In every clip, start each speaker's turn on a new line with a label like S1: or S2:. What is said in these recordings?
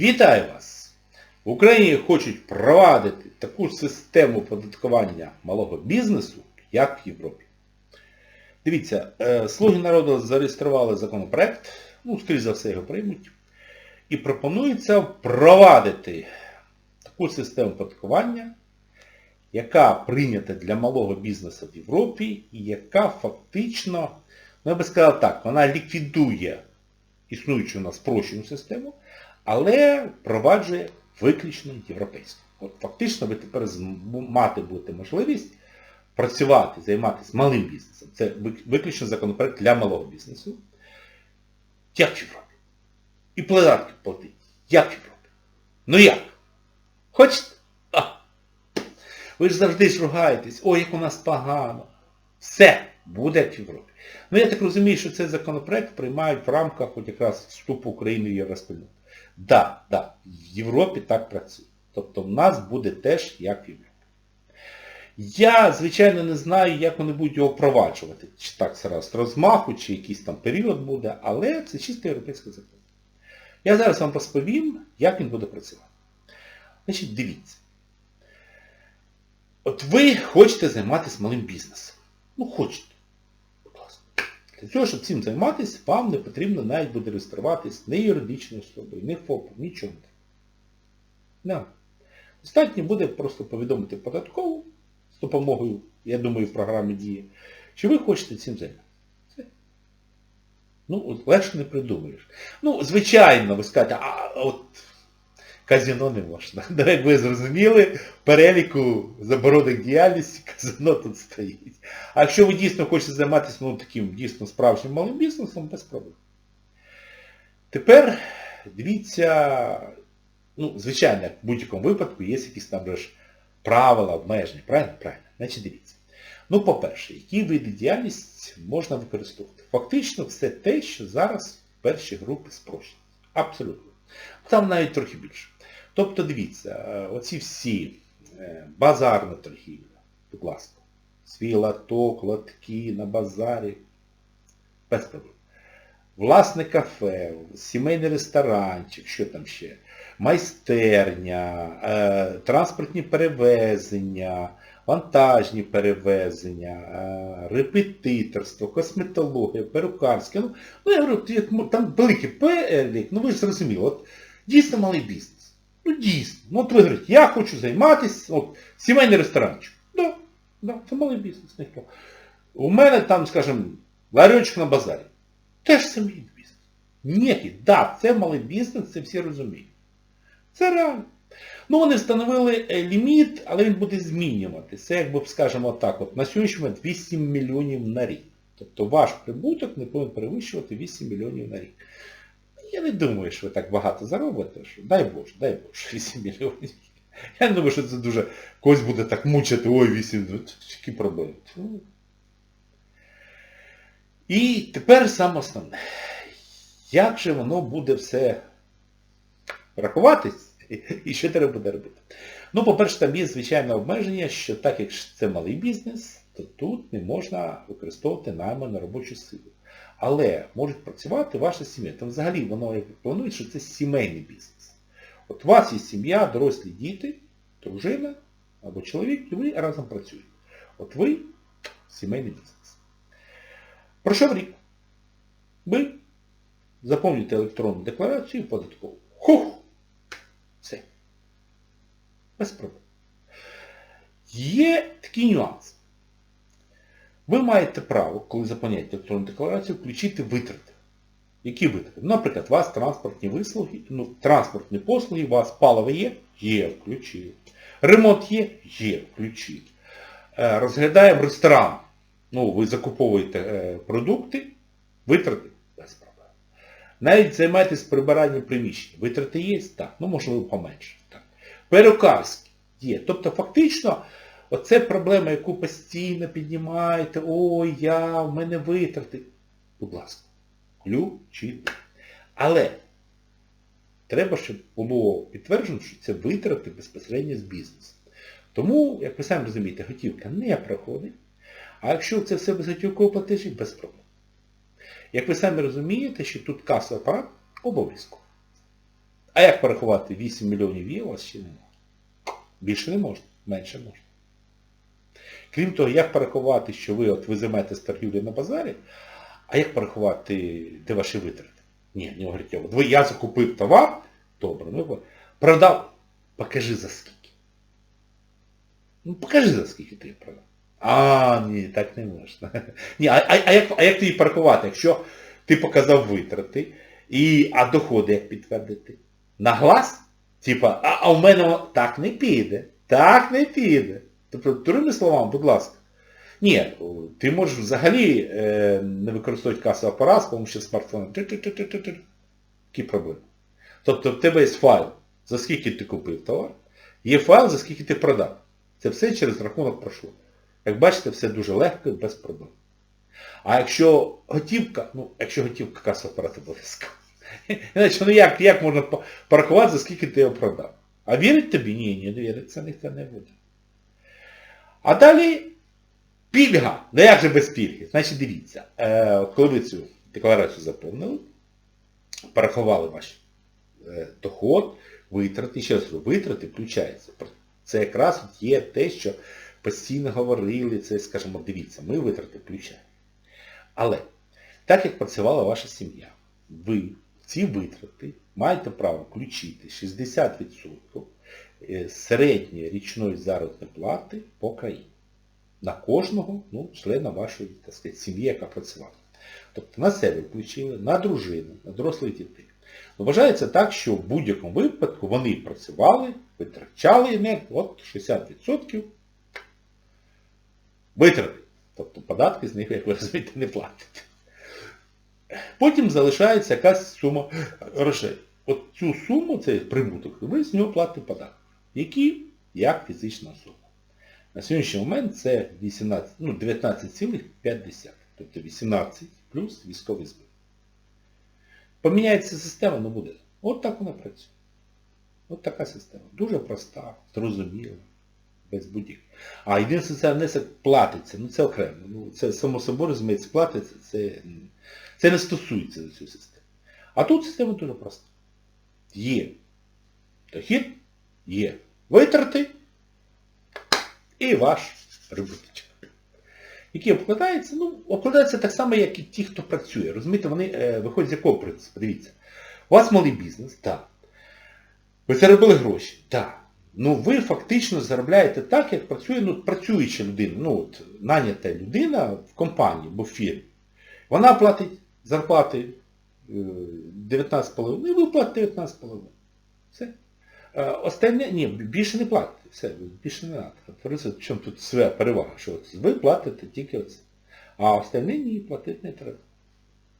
S1: Вітаю вас! В Україні хочуть впровадити таку систему оподаткування малого бізнесу, як в Європі. Дивіться, е, Слуги народу зареєстрували законопроект, ну, скоріш за все його приймуть, і пропонується впровадити таку систему оподаткування, яка прийнята для малого бізнесу в Європі і яка фактично, ну я би сказав так, вона ліквідує існуючу у нас спрощену систему, але впроваджує виключно європейську. От фактично ви тепер мати будете можливість працювати, займатися малим бізнесом. Це виключно законопроект для малого бізнесу. Як в Європі? І податки платить. Як в Європі? Ну як? Хочете? А. Ви ж завжди ж ругаєтесь, ой, як у нас погано. Все буде в Європі. Ну я так розумію, що цей законопроект приймають в рамках от якраз вступу України в Євроспільноту. Да, да, в Європі так працює. Тобто в нас буде теж як в Європі. Я, звичайно, не знаю, як вони будуть його впроваджувати. Чи так зараз розмаху, чи якийсь там період буде, але це чисто європейський закон. Я зараз вам розповім, як він буде працювати. Значить, дивіться. От ви хочете займатися малим бізнесом. Ну, хочете. Для цього, щоб цим займатися, вам не потрібно навіть буде реєструватись ні юридичною особою, ні ФОПом, нічого. не. Достатньо буде просто повідомити податкову з допомогою, я думаю, в програмі діє, що ви хочете цим займатися. Ну, от легше не придумаєш. Ну, звичайно, ви скажете, а от казино не можна. Ну, як ви зрозуміли, переліку заборонених діяльності казино тут стоїть. А якщо ви дійсно хочете займатися ну, таким дійсно справжнім малим бізнесом, без проблем. Тепер дивіться, ну, звичайно, в будь-якому випадку є якісь там ж правила, обмеження, правильно? Правильно. Значить, дивіться. Ну, по-перше, які види діяльності можна використовувати? Фактично все те, що зараз в першій групі спрощено. Абсолютно. Там навіть трохи більше. Тобто, дивіться, е, оці всі е, базарна торгівля, будь ласка, свій латок, лотки на базарі, без проблем. Власне кафе, сімейний ресторанчик, що там ще, майстерня, е, транспортні перевезення, вантажні перевезення, репетиторство, косметологія, перукарське. Ну, ну я говорю, там великий перелік, ну ви ж зрозуміли, от дійсно малий бізнес. Ну дійсно. Ну от ви говорите, я хочу займатися, от, сімейний ресторанчик. Да, да, це малий бізнес, ніхто. У мене там, скажімо, ларьочок на базарі. Теж мій бізнес. Ніякий. Да, це малий бізнес, це всі розуміють. Це реально. Ну, вони встановили е, ліміт, але він буде змінюватися. Це, як би, скажімо так, от на сьогоднішній момент 8 мільйонів на рік. Тобто ваш прибуток не повинен перевищувати 8 мільйонів на рік. Я не думаю, що ви так багато заробите, що дай Боже, дай Боже, 8 мільйонів. Я не думаю, що це дуже когось буде так мучити, ой, 8, ну, це які проблеми. І тепер саме основне. Як же воно буде все рахуватись? І що треба буде робити? Ну, по-перше, там є звичайне обмеження, що так як це малий бізнес, то тут не можна використовувати найми на робочу силу. Але можуть працювати ваша сім'я. Там взагалі воно як планують, що це сімейний бізнес. От у вас є сім'я, дорослі діти, дружина або чоловік, і ви разом працюєте. От ви сімейний бізнес. Пройшов рік. Ви заповнюєте електронну декларацію податкову. Хух! Все. Без проблем. Є такий нюанс. Ви маєте право, коли заповняєте електронну декларацію, включити витрати. Які витрати? Наприклад, у вас транспортні вислуги, ну, транспортні послуги, у вас паливо є? Є, включили. Ремонт є? Є, включили. Е, Розглядаємо ресторан. Ну, ви закуповуєте е, продукти, витрати без проблем. Навіть займаєтесь прибиранням приміщень. Витрати є? Так. Ну, можливо, поменше. Перукарські є. Тобто, фактично, оце проблема, яку постійно піднімаєте, ой, я, в мене витрати. Будь ласка, включіть. Але треба, щоб було підтверджено, що це витрати безпосередньо з бізнесу. Тому, як ви самі розумієте, готівка не проходить. А якщо це все без готівкового платежі, без проблем. Як ви самі розумієте, що тут касовий апарат обов'язково. А як порахувати 8 мільйонів є, у вас ще немає. Більше не можна, менше можна. Крім того, як порахувати, що ви от ви займаєте з торгівлі на базарі, а як порахувати, де ваші витрати? Ні, не говорить, я закупив товар, добре, ну, продав, покажи за скільки. Ну покажи за скільки ти продав. А, ні, так не можна. Ні, а, а, а, як, а як ти її порахувати, якщо ти показав витрати, і, а доходи як підтвердити? На глаз? Типа, а, а у мене так не піде. Так не піде. Тобто, другими словами, будь ласка. Ні, ти можеш взагалі е, не використовувати касовий апарат, з допомогою смартфона. Які проблеми? Тобто в тебе є файл, за скільки ти купив товар, є файл, за скільки ти продав. Це все через рахунок пройшло. Як бачите, все дуже легко і без проблем. А якщо готівка, ну, якщо готівка касовий апарат обов'язково. Іначе, ну як, як можна по- порахувати, за скільки ти його продав? А вірить тобі? Ні, не вірить, це ніхто не буде. А далі пільга. Ну як же без пільги? Значить, дивіться, е, коли ви цю декларацію заповнили, порахували ваш е, доход, витрати, ще раз витрати включаються. Це якраз є те, що постійно говорили, це, скажімо, дивіться, ми витрати включаємо. Але, так як працювала ваша сім'я, ви ці витрати маєте право включити 60% е, середньої річної заробітної плати по країні. На кожного ну, члена вашої так сказати, сім'ї, яка працювала. Тобто на себе включили, на дружину, на дорослих дітей. Ну, Вважається так, що в будь-якому випадку вони працювали, витрачали енергію, от 60% витрати. Тобто податки з них, як ви розумієте, не платять. Потім залишається якась сума грошей. От цю суму, цей прибуток, ви з нього платите податок. Які? Як фізична особа. На сьогоднішній момент це 18, ну, 19,5. Тобто 18 плюс військовий збір. Поміняється система, не буде. От так вона працює. От така система. Дуже проста, зрозуміла, без будь-яких. А єдиний соціальний внесок платиться, ну це окремо. Ну, це само собою розуміється, платиться, це, це не стосується до цієї системи. А тут система дуже проста. Є дохід, є витрати і ваш прибуточок. Які обкладаються, ну, обкладаються так само, як і ті, хто працює. Розумієте, вони е, виходять з якого принципу? Дивіться. У вас малий бізнес, так. Ви заробили гроші, так. Ну ви фактично заробляєте так, як працює ну, працююча людина, ну от нанята людина в компанії або в фірмі. Вона платить зарплати е, 19,5, і ви платите 19,5. Все. Е, Остальне, ні, більше не платите. Все, більше не треба. Тобто, чому тут своя перевага, що ви платите тільки оце. А остальне ні, платити не треба.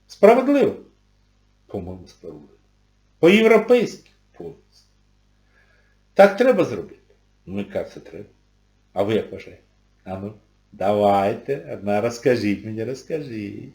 S1: Справедливо? По-моєму, справедливо. По-європейськи? Повністю. Так треба зробити? Ну, яка це треба? А ви як вважаєте? А ну, давайте, одна розкажіть мені, розкажіть.